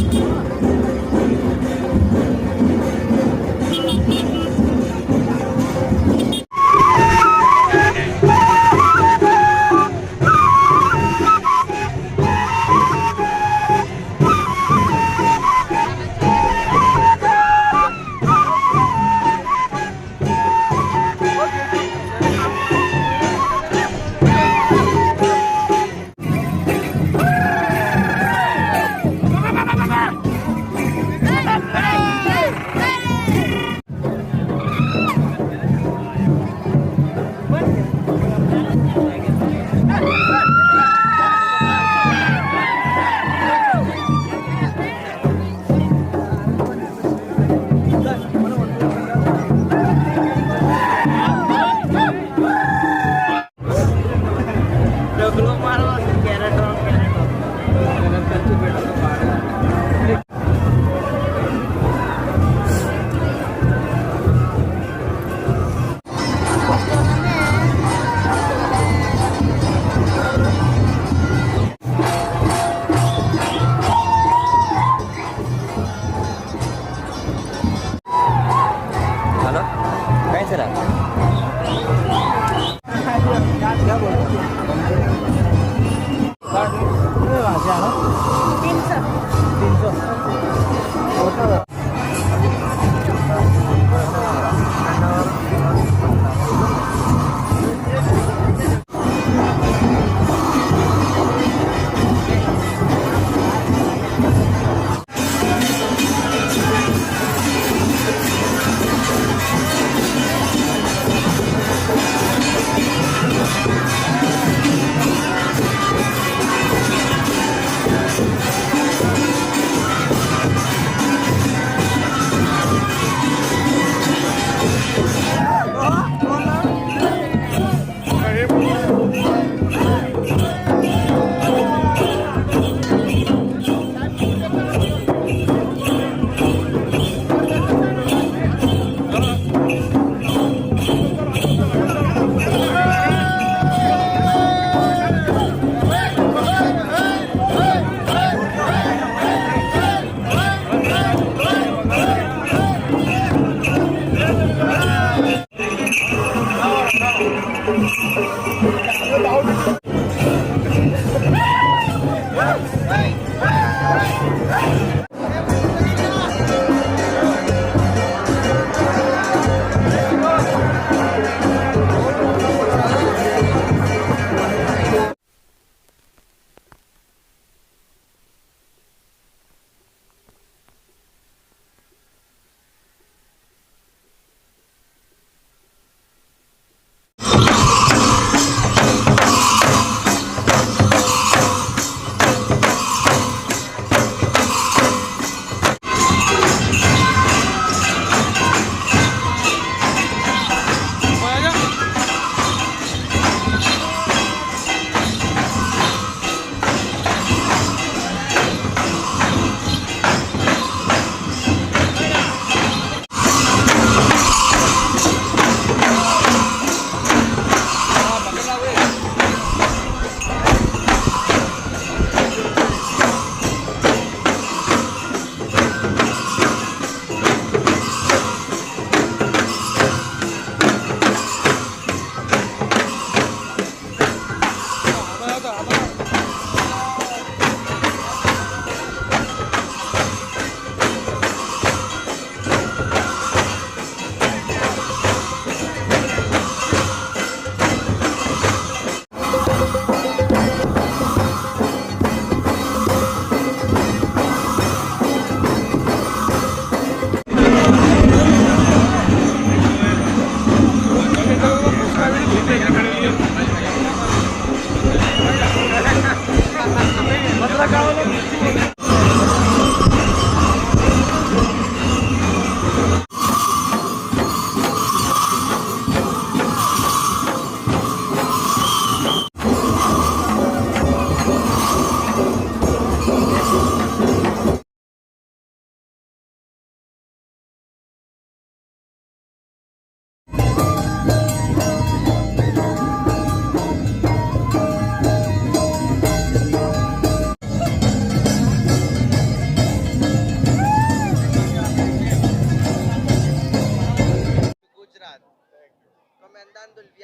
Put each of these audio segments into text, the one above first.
Come on.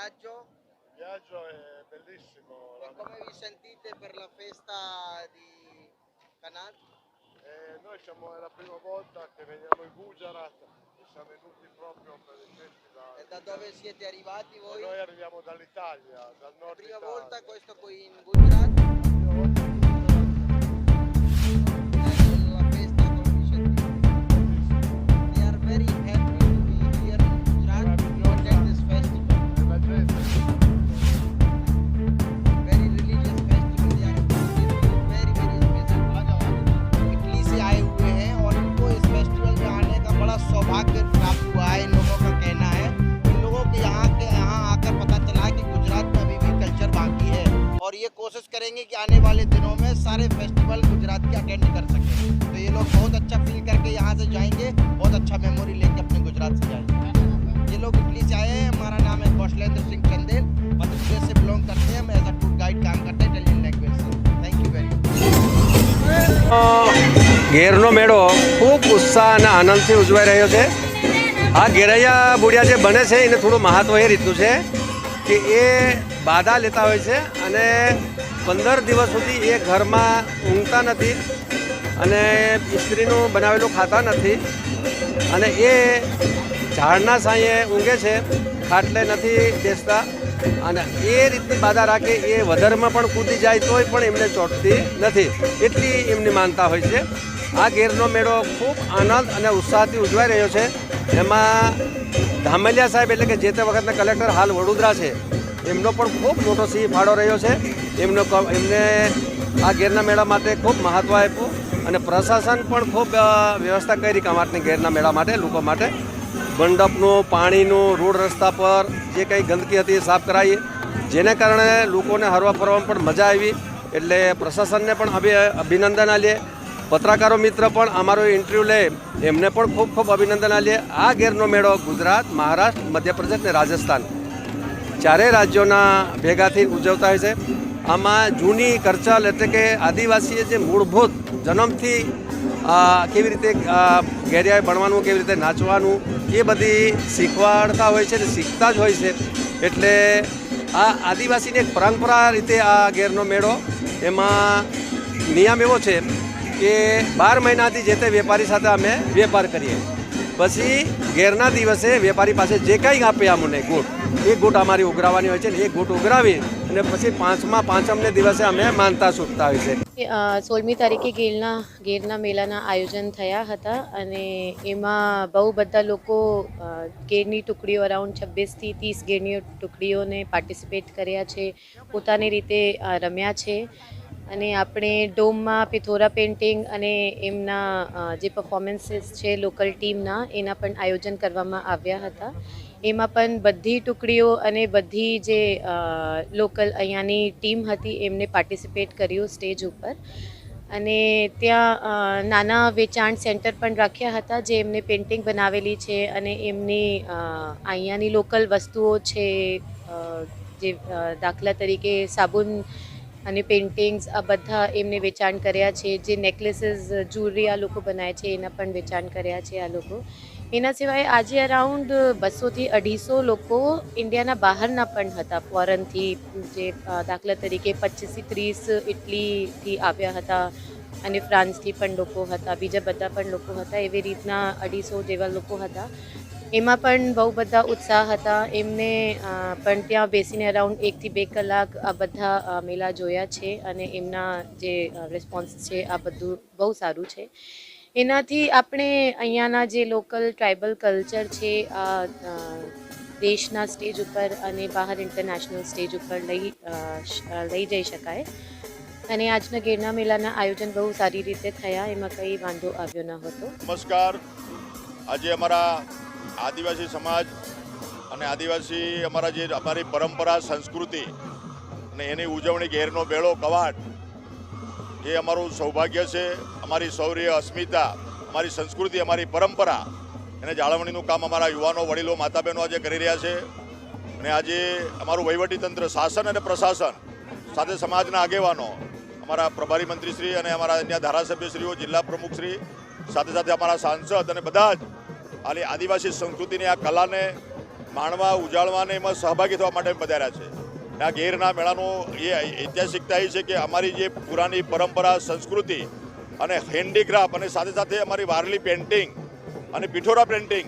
viaggio. Il viaggio è bellissimo. E come vi sentite per la festa di Canal? Eh, noi siamo, è la prima volta che veniamo in Gujarat e siamo venuti proprio per il festival. E da dove siete arrivati voi? E noi arriviamo dall'Italia, dal nord. Italia. La prima Italia. volta questo qui in Gujarat? और ये कोशिश करेंगे कि आने वाले दिनों में सारे फेस्टिवल गुजरात के अटेंड कर सकें तो ये लोग बहुत अच्छा फील करके यहाँ से जाएंगे बहुत अच्छा मेमोरी लेके अपने गुजरात से जाएंगे ये लोग इटली से आए हैं हमारा नाम है कौशलेंद्र सिंह चंदेल मध्य प्रदेश से बिलोंग करते हैं हम एज अ टूर गाइड काम करते हैं इटालियन लैंग्वेज से थैंक यू वेरी मच અ, ઘેરનો મેળો ખૂબ ઉત્સાહ અને આનંદથી ઉજવાઈ રહ્યો છે આ ઘેરૈયા બુડિયા જે બને છે એને થોડું મહત્વ એ રીતનું છે કે એ બાધા લેતા હોય છે અને પંદર દિવસ સુધી એ ઘરમાં ઊંઘતા નથી અને ઇસ્ત્રીનું બનાવેલું ખાતા નથી અને એ ઝાડના સાંયે ઊંઘે છે, ખાટલે નથી બેસતા અને એ રીતની બાધા રાખે એ વધારમાં પણ કૂદી જાય તોય પણ એમને ચોંટતી નથી. એટલી એમની માનતા હોય છે. આ ગેરનો મેળો ખૂબ આનંદ અને ઉત્સાહથી ઉજવાઈ રહ્યો છે. એમાં ધામલિયા સાહેબ એટલે કે જે તે વખતના કલેક્ટર હાલ વડોદરા છે, એમનો પણ ખૂબ મોટો સિંહ ફાળો રહ્યો છે. એમનો એમને આ ગેરના મેળા માટે ખૂબ મહત્ત્વ આપ્યું અને પ્રશાસન પણ ખૂબ વ્યવસ્થા કરી કમાટની ગેરના મેળા માટે, લોકો માટે. મંડપનું, પાણીનું, રોડ રસ્તા પર જે કંઈ ગંદકી હતી સાફ કરાવી જેને કારણે લોકોને હરવા ફરવામાં પણ મજા આવી. એટલે પ્રશાસનને પણ અભિ, અભિનંદન આલીએ. પત્રકારો મિત્ર પણ અમારો ઇન્ટરવ્યૂ લે, એમને પણ ખૂબ ખૂબ અભિનંદન આલીએ. આ ગેરનો મેળો ગુજરાત, મહારાષ્ટ્ર, મધ્યપ્રદેશ અને રાજસ્થાન ચારેય રાજ્યોના ભેગાથી ઉજવતા હોય છે. આમાં જૂની કરચલ એટલે કે આદિવાસીએ જે મૂળભૂત જન્મથી કેવી રીતે ગેરિયાએ ભણવાનું, કેવી રીતે નાચવાનું, એ બધી શીખવાડતા હોય છે અને શીખતા જ હોય છે. એટલે આ આદિવાસીની એક પરંપરા રીતે આ ગેરનો મેળો, એમાં નિયમ એવો છે કે બાર મહિનાથી જે તે વેપારી સાથે અમે વેપાર કરીએ. પછી ઘેરના દિવસે વેપારી પાસે જે કંઈ આપે અમને ગોટ, એ ગોટ અમારી ઉઘરાવવાની હોય છે ને એ ગોટ ઉઘરાવી અને પછી પાંચમા પાંચમને દિવસે અમે માનતા છૂટતા હોય છે. સોળમી તારીખે ગેરના ગેરના મેળાના આયોજન થયા હતા અને એમાં બહુ બધા લોકો ગેરની ટુકડીઓ અરાઉન્ડ છવ્વીસથી ત્રીસ ગેરની ટુકડીઓને પાર્ટિસિપેટ કર્યા છે. પોતાની રીતે રમ્યા છે. અને આપણે ડોમમાં પિથોરા પેઇન્ટિંગ અને એમના જે પરફોર્મન્સીસ છે લોકલ ટીમના એના પણ આયોજન કરવામાં આવ્યા હતા. એમાં પણ બધી ટુકડીઓ અને બધી જે લોકલ અહીંયાની ટીમ હતી એમને પાર્ટિસિપેટ કર્યું સ્ટેજ ઉપર. અને ત્યાં નાના વેચાણ સેન્ટર પણ રાખ્યા હતા જે એમને પેઇન્ટિંગ બનાવેલી છે અને એમની અહીંયાની લોકલ વસ્તુઓ છે જે દાખલા તરીકે સાબુન અને પેઇન્ટિંગ્સ આ બધા એમને વેચાણ કર્યા છે. જે નેકલેસીસ જ્વેલરી આ લોકો બનાવે છે, એના પણ વેચાણ કર્યા છે આ લોકો. એના સિવાય આજે અરાઉન્ડ બસોથી અઢીસો લોકો ઇન્ડિયાના બહારના પણ હતા. ફોરેનથી જે દાખલા તરીકે પચીસથી ત્રીસ ઇટલીથી આવ્યા હતા અને ફ્રાન્સથી પણ લોકો હતા. બીજા બધા પણ લોકો હતા. એવી રીતના અઢીસો જેવા લોકો હતા. એમાં પણ બહુ બધા ઉત્સાહ હતા. એમને પણ ત્યાં બેસીને અરાઉન્ડ એકથી બે કલાક આ બધા મેળા જોયા છે અને એમના જે રિસ્પોન્સ છે આ બધું બહુ સારું છે. એનાથી આપણે અહીંયાના જે લોકલ ટ્રાઇબલ કલ્ચર છે આ દેશના સ્ટેજ ઉપર અને બહાર ઇન્ટરનેશનલ સ્ટેજ ઉપર લઈ લઈ જઈ શકાય. અને આજના ગિરનાર મેળાના આયોજન બહુ સારી રીતે થયા, એમાં કંઈ વાંધો આવ્યો ન હતો. નમસ્કાર. આજે અમારા આદિવાસી સમાજ અને આદિવાસી અમારા જે અમારી પરંપરા, સંસ્કૃતિ અને એની ઉજવણી ઘેરનો બેળો કવાટ એ અમારું સૌભાગ્ય છે. અમારી શૌર્ય અસ્મિતા, અમારી સંસ્કૃતિ, અમારી પરંપરા એને જાળવણીનું કામ અમારા યુવાનો, વડીલો માતા બહેનો આજે કરી રહ્યા છે. અને આજે અમારું વહીવટીતંત્ર શાસન અને પ્રશાસન સાથે સમાજના આગેવાનો, અમારા પ્રભારી મંત્રીશ્રી અને અમારા અન્ય ધારાસભ્યશ્રીઓ, જિલ્લા પ્રમુખશ્રી, સાથે સાથે અમારા સાંસદ અને બધા જ આની આદિવાસી સંસ્કૃતિની આ કલાને માણવા ઉજાળવા અને એમાં સહભાગી થવા માટે પધાર્યા છે. આ ગેરના મેળાનો એ ઐતિહાસિકતા એ છે કે અમારી જે પુરાની પરંપરા, સંસ્કૃતિ અને હેન્ડીક્રાફ્ટ અને સાથે સાથે અમારી વારલી પેન્ટિંગ અને પિઠોરા પેન્ટિંગ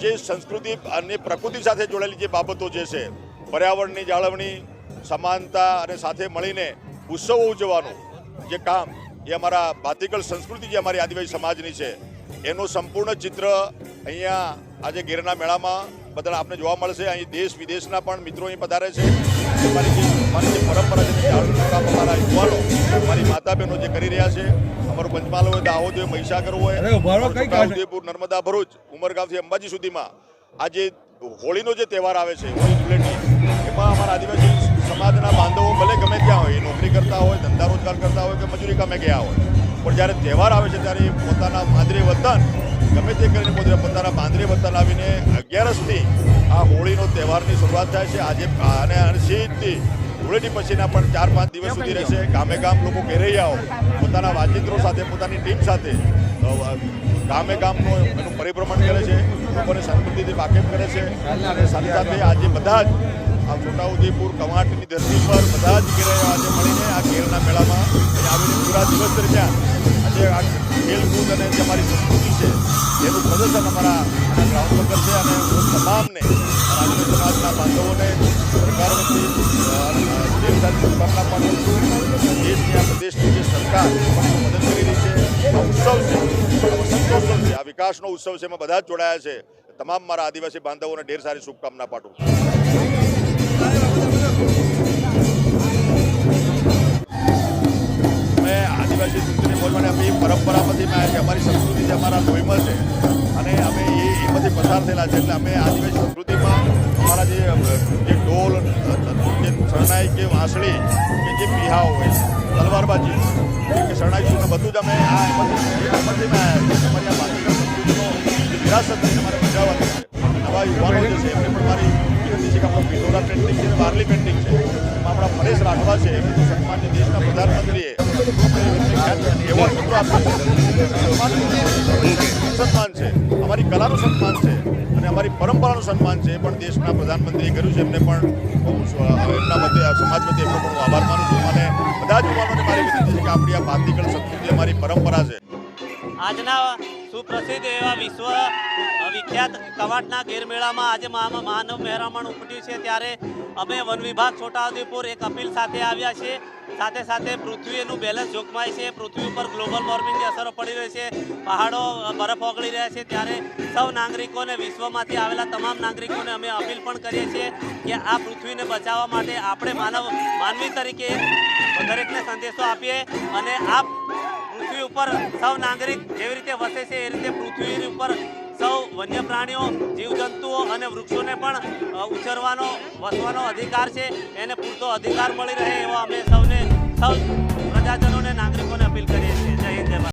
જે સંસ્કૃતિ અને પ્રકૃતિ સાથે જોડાયેલી જે બાબતો જે છે, પર્યાવરણની જાળવણી, સમાનતા અને સાથે મળીને ઉત્સવો ઉજવવાનું જે કામ એ અમારા ભાતીગળ સંસ્કૃતિ જે અમારી આદિવાસી સમાજની છે, એનું સંપૂર્ણ ચિત્ર અહીંયા આજે ગીરના મેળામાં બધા આપને જોવા મળશે. અહીં દેશ વિદેશના પણ મિત્રો અહીં પધારે છે. અમારી જે અમારી જે પરંપરા છે અમારા યુવાનો અમારી માતા બહેનો જે કરી રહ્યા છે અમારું પંચમહાલ હોય દાહોદ હોય મહીસાગર હોય ઉદયપુર નર્મદા ભરૂચ ઉમરગામથી અંબાજી સુધીમાં આજે હોળીનો જે તહેવાર આવે છે હોળી ધૂળેટી એમાં અમારા આદિવાસી સમાજના બાંધવો ભલે ગમે ત્યાં હોય એ નોકરી કરતા હોય ધંધા રોજગાર કરતા હોય કે મજૂરી કામે ગયા હોય પણ જ્યારે તહેવાર આવે છે ત્યારે પોતાના માદરે વતન ગમે તે કરીને પોતે પોતાના બાંધરી વતન આવીને અગિયારસથી આ હોળીનો તહેવારની શરૂઆત થાય છે. આજે અને અણસીથી ધૂળેટી પછીના પણ ચાર પાંચ દિવસ સુધી રહેશે. ગામે ગામ લોકો ઘેરૈયાઓ પોતાના વાજિંત્રો સાથે પોતાની ટીમ સાથે ગામે ગામનો એનું પરિભ્રમણ કરે છે. લોકોને સંસ્કૃતિથી વાકેફ કરે છે. અને સાથે સાથે આજે બધા જ આ છોટાઉદેપુર કવાંટની ધરતી પર બધા જ ઘેરૈયાઓ આજે મળીને આ ઘેરના મેળામાં આવીને પૂરા દિવસ દરમિયાન આજે આ ખેલકૂદ અને જે અમારી સંસ્કૃતિ છે, એનું પ્રદર્શન અમારા ગ્રાઉન્ડ પર કરશે અને હું તમામને અમારા સમાજના બાંધવોને સરકાર વતી શુભકામના પાઠવું છું. દેશની આ પ્રદેશની જે સરકાર મદદ કરી રહી છે ઉત્સવ છે આ છે. આ વિકાસનો ઉત્સવ છે, એમાં બધા જ જોડાયા છે. તમામ મારા આદિવાસી બાંધવોને ઢેર સારી શુભકામના પાઠવું છું. આદિવાસી બોલવાની આપણી પરંપરામાંથી મેં આજે અમારી સંસ્કૃતિ જે અમારા લોહીમાં છે, અને અમે એ એમાંથી પસાર થયેલા છે, એટલે અમે આદિવાસી સંસ્કૃતિમાં અમારા જે જે ઢોલ જે શરણાઈ કે વાંસળી, કે જે પીહાઓ હોય તલવારબાજી કે શરણાઈ શું બધું જ અમે આ એમાંથી એમાંથી. અમારી આ ભારતીય વિરાસત છે એ અમારે બચાવવાની છે નવા યુવાનો જે છે, એમને પણ મારી વિનંતી છે કે આપણો પિથોરા પેન્ટિંગ છે વારલી પેન્ટિંગ છે, એમાં આપણા પરેશ રાઠવા છે સન્માન્ય દેશના પ્રધાનમંત્રીએ મિત્રો આપ્યો સન્માન છે. અમારી કલાનું સન્માન છે અને અમારી પરંપરાનું સન્માન છે પણ દેશના પ્રધાનમંત્રીએ કર્યું છે. એમને પણ બહુ એમના મતે સમાજ મતે એમનો પણ આભાર માનું છું અને બધા જ યુવાનોને મારી વિનંતી છે કે આપણી આ ભારતીય સંસ્કૃતિ અમારી પરંપરા છે. આજના સુપ્રસિદ્ધ એવા વિશ્વ વિખ્યાત કવાટના ગેરમેળામાં આજે મહાનવ મહેરામણ ઉપડ્યું છે. ત્યારે અમે વન વિભાગ છોટાઉદેપુર એક અપીલ સાથે આવ્યા છે સાથે સાથે પૃથ્વીનું બેલેન્સ જોખમાય છે. પૃથ્વી ઉપર ગ્લોબલ વોર્મિંગની અસરો પડી રહી છે. પહાડો બરફ ઓગળી રહ્યા છે. ત્યારે સૌ નાગરિકોને વિશ્વમાંથી આવેલા તમામ નાગરિકોને અમે અપીલ પણ કરીએ છીએ કે આ પૃથ્વીને બચાવવા માટે આપણે માનવ માનવી તરીકે દરેકને સંદેશો આપીએ અને આ પૃથ્વી ઉપર સૌ નાગરિક જેવી રીતે વસે છે, એ રીતે પૃથ્વી ઉપર સૌ વન્ય પ્રાણીઓ, જીવજંતુઓ અને વૃક્ષોને પણ ઉછરવાનો, વસવાનો અધિકાર છે. એને પૂરતો અધિકાર મળી રહે એવો અમે સૌને, સૌ